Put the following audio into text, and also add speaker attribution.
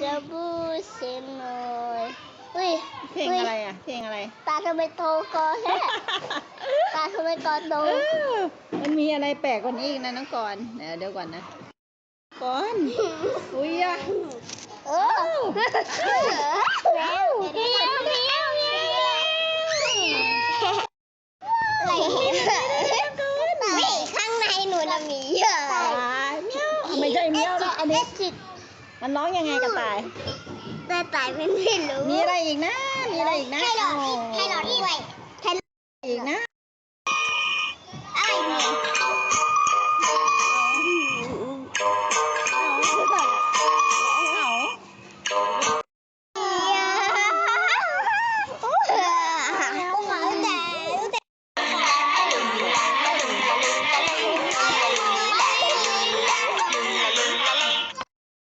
Speaker 1: สบู่เซนหน่อยเฮ้ย
Speaker 2: เพลงอะไรอะ เพลงอะไร
Speaker 1: ตาทำไมโตกอแค่ตาทำไมกอโต
Speaker 2: เออมันมีอะไรแปลกกว่านี้อีกนะน้องกรณ์เดี๋ยวเดี๋ยวก่อนนะกรณ์อุ้ยอะ
Speaker 1: เออแล้วเมียวเมียวเมียวอะไรเนี่ยนี่ข้างในหนูน่ะมีเยอะ
Speaker 2: ตายเมียวไม่ใช่เมียวแล้วอันนี้
Speaker 1: จิต
Speaker 2: มันร้องยังไงกระต่าย
Speaker 1: แต่ตายเป็นไม่รู้
Speaker 2: มีอะไรอีกนะ มีอะไรอีกนะ
Speaker 1: ให้หลอด
Speaker 2: โให้